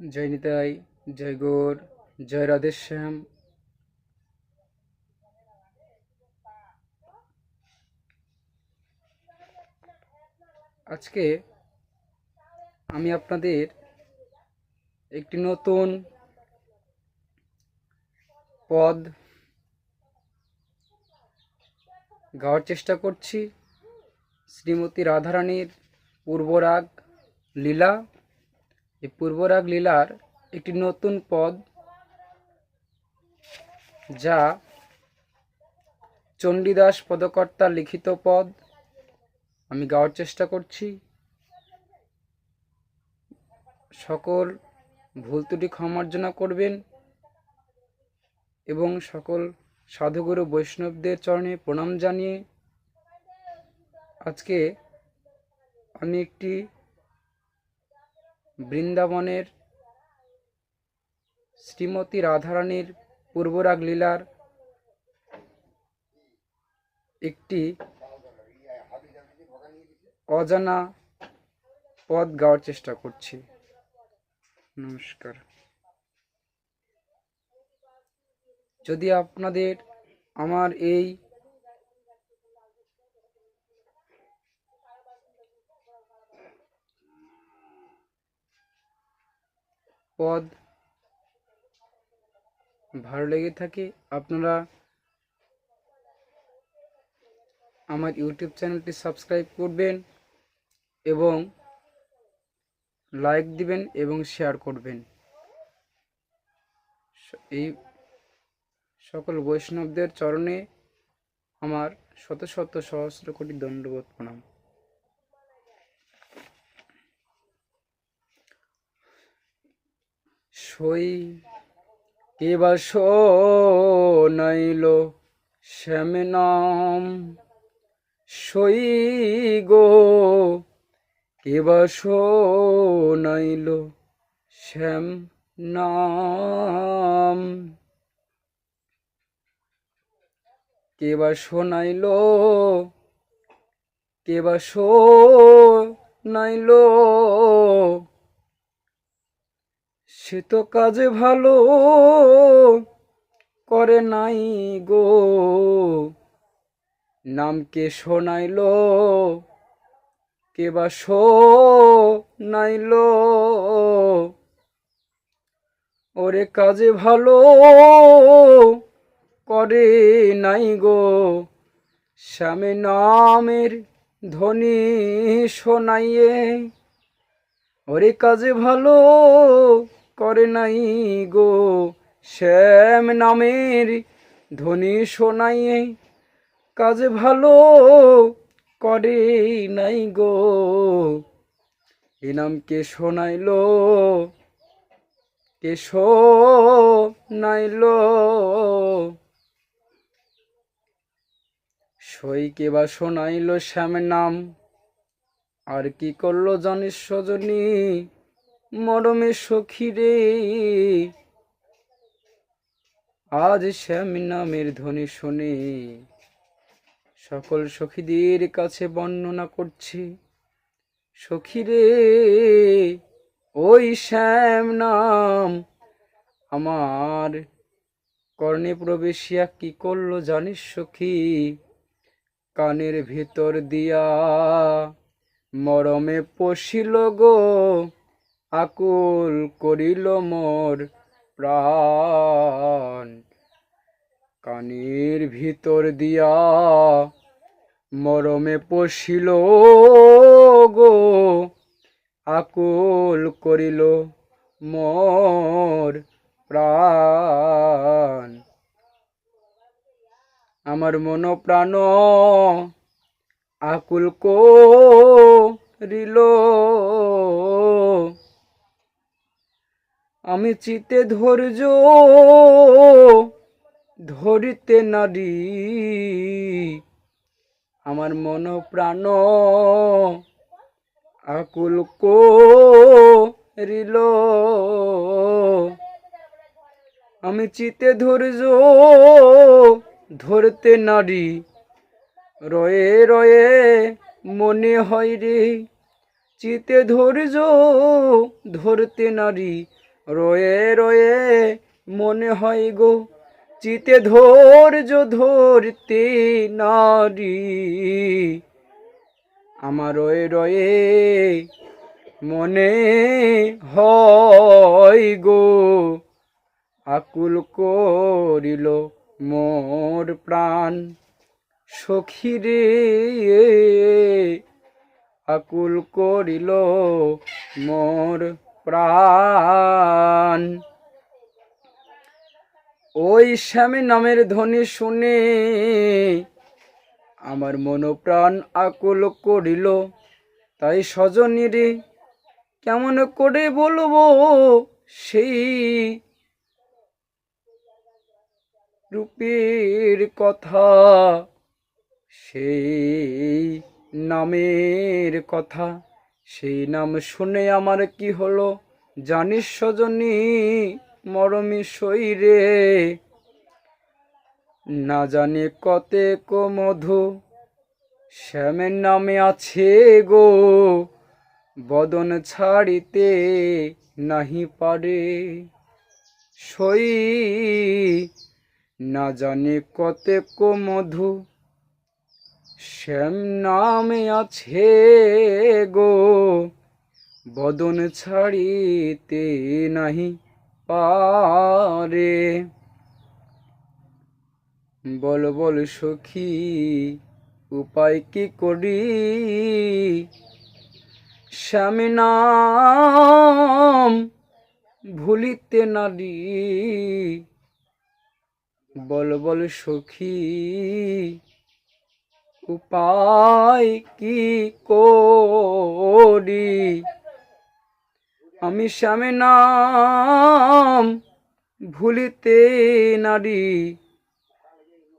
জয় নিতাই, জয় গৌর, জয় রাধেশ্যাম আজকে আমি আপনাদের একটি নতুন পদ গাওয়ার চেষ্টা করছি। শ্রীমতী রাধারানীর পূর্বরাগ, লীলা। এই পূর্বরাগ লীলার একটি নতুন পদ যা চণ্ডীদাস পদকর্তা লিখিত পদ। আমি গাওয়ার চেষ্টা করছি। সকল ভুল ত্রুটি ক্ষমার্জনা করবেন এবং সকল সাধুগুরু বৈষ্ণবদের চরণে প্রণাম জানিয়ে আজকে আমি একটি বৃন্দাবনের শ্রীমতী রাধারানীর পূর্বরাগ লীলার একটি অজানা পদ গাওয়ার চেষ্টা করছি। নমস্কার। যদি আপনাদের আমার এই পদ ভালো লেগে থাকে, আপনারা আমার ইউটিউব চ্যানেলটি সাবস্ক্রাইব করবেন এবং লাইক দিবেন এবং শেয়ার করবেন। এই সকল বৈষ্ণবদের চরণে আমার শত শত সহস্র কোটি দণ্ডবোধ প্রণাম। সই কে বা নাইল শ্যাম নাম সই গো কে বা শ্যাম নাম কে বা শোনাইল কে বা শোনাইল সে তো কাজে ভালো করে নাই গো। নামকে শোনাইল কে বা শোনাইল। ওরে কাজে ভালো করে নাই গো। স্বামী নামের ধ্বনি শোনাইয়ে, ওরে কাজে ভালো করে নাই গো শ্যাম নামের ধ্বনি শোনাইয়ে কাজে ভালো করে নাই গো। এ নাম কে শোনাইলো? কে শোনাইলো? সই কে বা শোনাইল শ্যাম নাম? আর কি করল জানিস সজনী? মরমে সখী রে। আজ শ্যাম নামের ধ্বনি শোনে। সকল সখীদের কাছে বর্ণনা করছি, সখী রে, ওই শ্যাম নাম আমার কর্ণে প্রবেশিয়া কি করল জানিস সখী? কানের ভিতর দিয়া মরমে পশিল গো। আকুল করিল মোর প্রাণ। কানের ভিতর দিয়া মরমে পশিল গো। আকুল করিল মোর প্রাণ। আমার মন প্রাণ আকুল করিল আমি চিতে ধৈর্য, ধরিতে নারী আমার মন প্রাণ আকুল করিল। আমি চিতে ধৈর্য, ধরতে নারী রয়ে রয়ে মনে হয় রে, চিতে ধৈর্য, ধরতে নারী রয়ে রয়ে মনে হয় গো, চিতে ধৈর্য ধরতে নারী। আমার রয়ে রয়ে মনে হয় গো, আকুল করিল মোর প্রাণ। সখী রে, আকুল করিল মোর প্রাণ। ওই স্বামী নামের ধ্বনি শুনে আমার মনোপ্রাণ আকুল করিল। তাই স্বজনীরে কেমন করে বলব সেই রূপের কথা, সেই নামের কথা। সেই নাম শুনে আমার কি হলো? জানিস সজনী, মরমি সইরে না জানি কতে কো মধু শ্যামের নামে আছে গো। বদন ছাড়িতে নাহি পারে। সই, না জানি কতে কো মধু শ্যাম নামে আছে গো। বদন ছাড়িতে নাহি পারে। বল বল, সখী, উপায় কি করি? স্বামী নাম ভুলিতে নারী বল বল, সখী উপায় কি করি? আমি স্বামী নাম ভুলিতে নারী।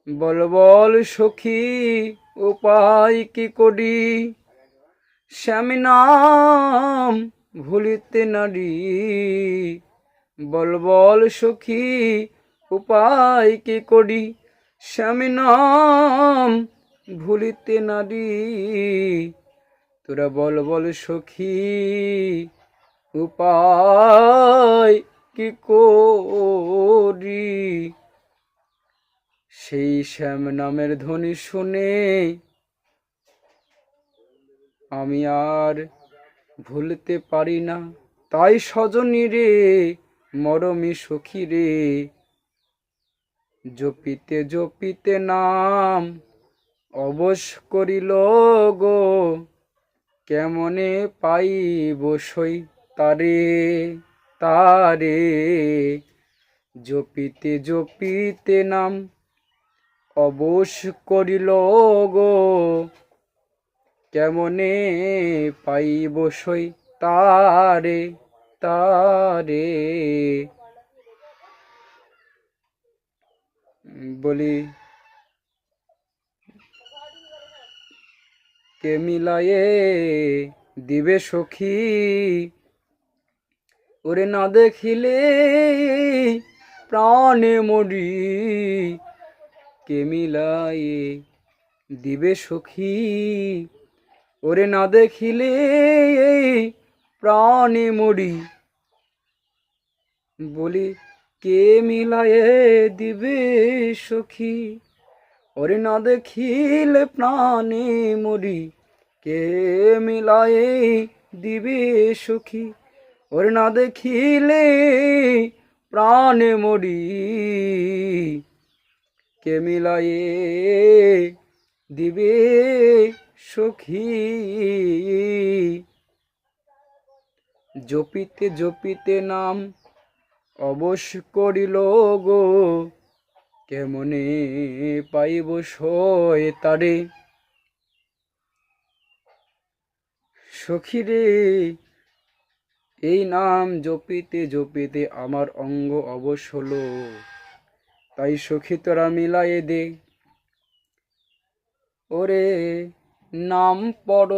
বল বল, সখী, উপায় কি করি? স্বামী নাম ভুলিতে নারী। বল বল, সখী, উপায় কি করি? স্বামী নাম ভুলিতে নারী, তোরা বল বল সখী, উপায় কি করি? সেই শ্যাম নামের ধ্বনি শুনে আমি আর ভুলতে পারি না। তাই সজনী রে, মরমি সখী রে, জপিতে জপিতে নাম অবশ করিল গো, কেমনে পাইব সই তারে তারে? জপিতে জপিতে নাম অবশ করিল গো, কেমনে পাইব সই তারে তারে? বলি কে মিলায়ে দিবে সখী? ওরে না দেখিলে প্রাণে মরি। কে মিলায়ে দিবে সখী? ওরে না দেখিলে প্রাণে মরি। বলি, কে মিলায়ে দিবে সখী? ওরে না দেখিলে প্রাণে মরি, কে মিলায়ে দিবে সুখী? ওরে না দেখিলে প্রাণে মরি, কে মিলায়ে দিবে সখী? জপিতে জপিতে নাম অবশ করিল গো কেমনে পাইব সয় তারে সখীরে, এই নাম জপিতে জপিতে আমার অঙ্গ অবশ হলো। তাই সখী তোরা মিলায়ে দে। ওরে নাম পড়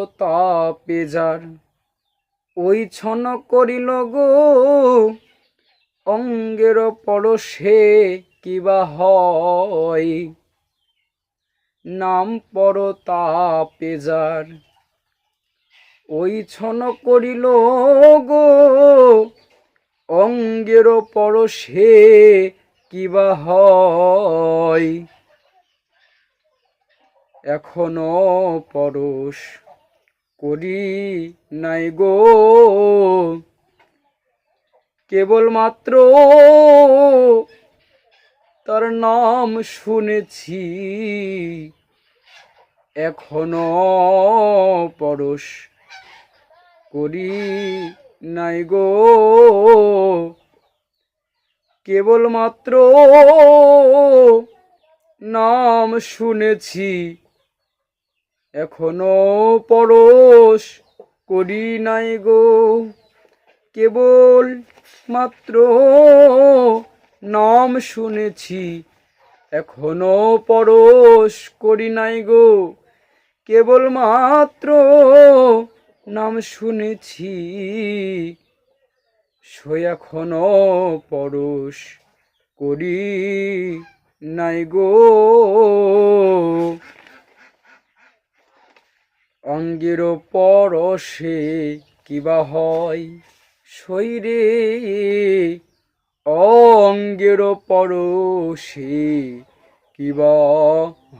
পেজার, ওই ছন করিল গো, অঙ্গের পরশে। কিবা হয়? নাম পর পেজার ওই ছন করিল গো, অঙ্গের পরশে কিবা হয়? এখনও পরশ করি নাই গো। কেবলমাত্র তার নাম শুনেছি। এখনও পরশ করি নাই গো। কেবলমাত্র নাম শুনেছি। এখনও পরশ করি নাই গো। কেবল মাত্র নাম শুনেছি, এখনও পরশ করি নাই গো। কেবল মাত্র নাম শুনেছি, সে এখনও পরশ করি নাই গো। অঙ্গের পরশে কিবা হয় শরীরে অঙ্গের পরশে কিবা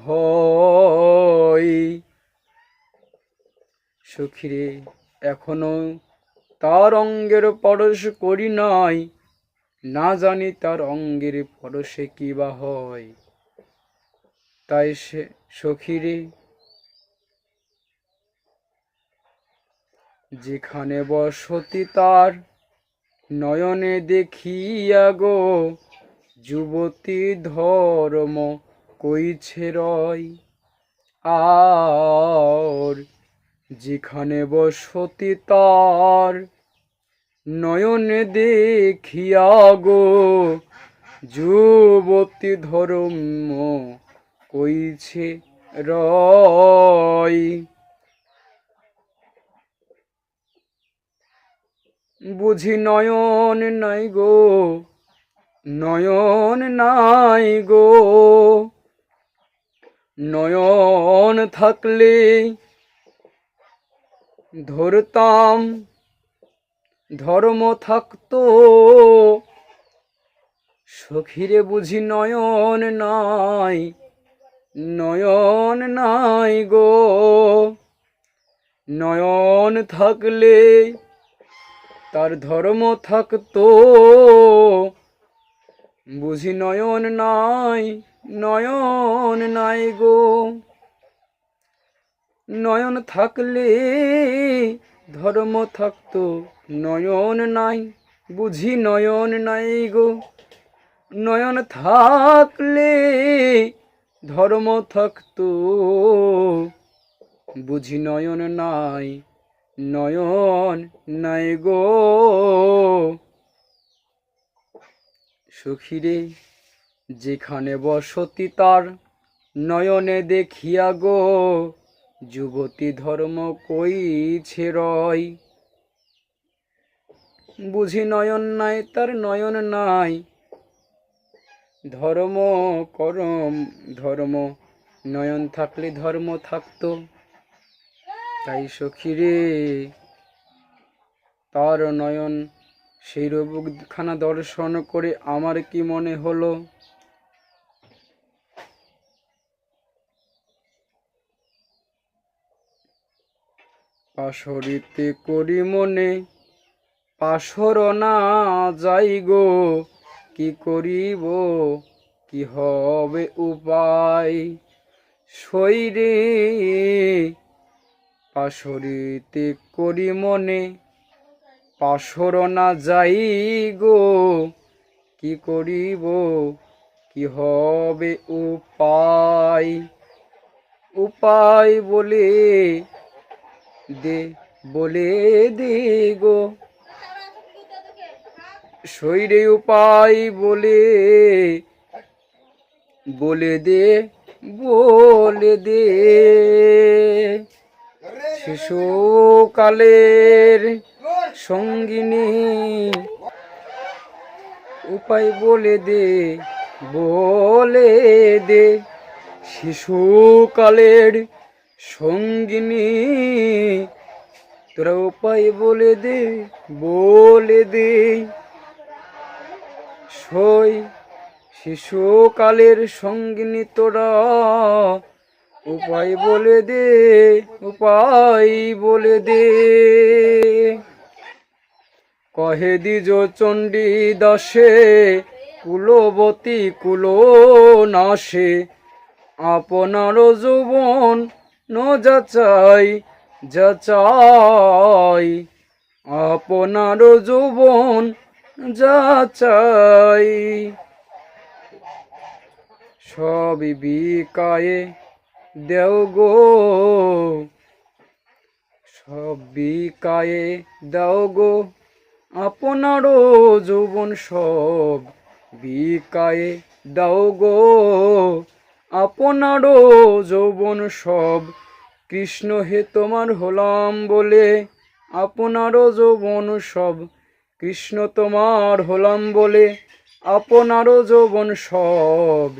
হয়? সখিরে, এখনও তার অঙ্গের পরশ করি নাই। না জানি তার অঙ্গের পরশে কিবা হয়। তাই সে, সখিরে, যেখানে বসতি তার নয়নে দেখিয়া গো, যুবতী ধর্ম কইছে রয়। আর যেখানে বসতি তার, নয়নে দেখিয়া গো, যুবতী ধর্ম কইছে রয়। বুঝি নয়ন নাই গো, নয়ন নাই গো। নয়ন থাকলে ধরতাম, ধর্ম থাকতো। সখিরে বুঝি নয়ন নাই নয়ন নাই গো। নয়ন থাকলে তার ধর্ম থাকতো। বুঝি নয়ন নাই নয়ন নাই গো। নয়ন থাকলে ধর্ম থাকতো, নয়ন নাই, বুঝি নয়ন নাই গো। নয়ন থাকলে ধর্ম থাকতো, বুঝি নয়ন নাই নয়ন নাই গো। সখিরে, যেখানে বসতি তার নয়নে দেখিয়া গো, যুবতী ধর্ম কইছে রয়। বুঝি নয়ন নাই, তার নয়ন নাই। ধর্ম করম, ধর্ম, নয়ন থাকলে ধর্ম থাকতো। তাই সখিরে তার নয়ন সেই রূপখানা দর্শন করে আমার কি মনে হলো? পাশরিতে করি মনে পাশর না যাই গো, কি করিব, কি হবে উপায়? শৈরে পাশরিতে করি মনে, পাশর না যাই গো। কি করিব, কি হবে উপায়? উপায় বলে দে বলে দে গো শৈরে উপায় বলে বলে দে বলে দে। শিশুকালের সঙ্গিনী উপায় বলে দে বলে দে। শিশুকালের সঙ্গিনী তোরা উপায় বলে দে বলে দে। সই শিশুকালের সঙ্গিনী তোরা উপায় বলে দে, উপায় বলে দে। কহে দ্বিজ চণ্ডী দশে কুলবতী কুল নাশে। আপনার যৌবন ন যাচাই যাচাই। আপনার যৌবন যাচাই। সব বিকায়ে দেও গো। সব বিকায়ে দাও গো। আপনারও যৌবন সব বিকায়ে দাও গো। আপনারও যৌবন সব কৃষ্ণ হে তোমার হলাম বলে। আপনারও যৌবন সব কৃষ্ণ তোমার হলাম বলে। আপনারও যৌবন সব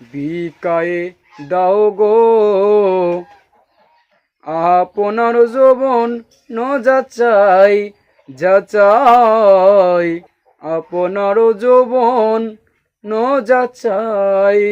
বিকায়ে দাও গো। আপনার যৌবন ন যাচাই যাচাই। আপনার যৌবন ন যাচাই।